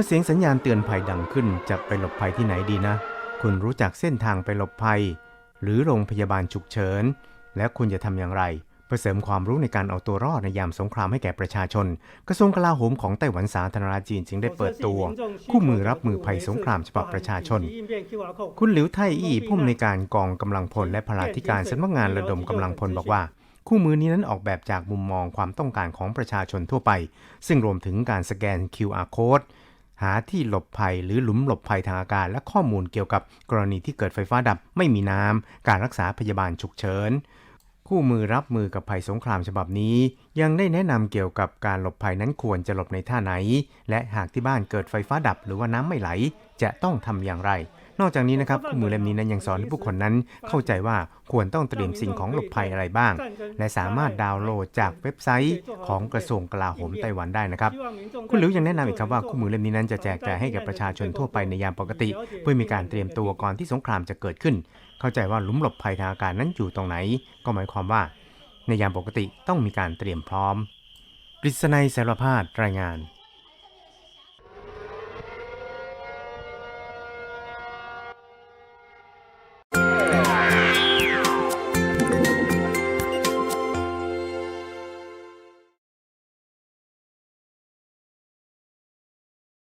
มื่อเสียงสัญญาณเตือนภัยดังขึ้นจะไปหลบภัยที่ไหนดีนะ คุณรู้จักเส้นทางไปหลบภัย หรือโรงพยาบาลฉุกเฉิน และคุณจะทำอย่างไร เพื่อเสริมความรู้ในการเอาตัวรอดในยามสงครามให้แก่ประชาชน กระทรวงกลาโหมของไต้หวันสาธารณรัฐจีนจึงได้เปิดตัว คู่มือรับมือภัยสงครามฉบับประชาชน คุณหลิวไทอี้ผู้อำนวยการกองกำลังพลและพลาธิการสำนักงานระดมกำลังพลบอกว่าคู่มือนี้นั้นออกแบบจากมุมมองความต้องการของประชาชนทั่วไป ซึ่งรวมถึงการสแกน QR code หาที่หลบภัยหรือหลุมหลบภัยทางอากาศ และข้อมูลเกี่ยวกับกรณีที่เกิดไฟฟ้าดับไม่มีน้ำ การรักษาพยาบาลฉุกเฉิน คู่มือรับมือกับภัยสงครามฉบับนี้ ยังได้แนะนำเกี่ยวกับการหลบภัยนั้นควรจะหลบในท่าไหน และหากที่บ้านเกิดไฟฟ้าดับหรือว่าน้ำไม่ไหล จะต้องทำอย่างไร นอกจากนี้นะครับคู่มือเล่มนี้นั้นยังสอนให้ผู้คนนั้นเข้าใจว่าควรต้องเตรียมสิ่งของหลบภัยอะไรบ้าง และสามารถดาวน์โหลดจากเว็บไซต์ของกระทรวงกลาโหมไต้หวันได้นะครับ คุณหลิวยังแนะนำอีกครับว่าคู่มือเล่มนี้นั้นจะแจกจ่ายให้กับประชาชนทั่วไปในยามปกติ เพื่อมีการเตรียมตัวก่อนที่สงครามจะเกิดขึ้น เข้าใจว่าหลุมหลบภัยทางอากาศนั้นอยู่ตรงไหน ก็หมายความว่า ในยามปกติต้องมีการเตรียมพร้อมปริศนัยสารพาดรายงาน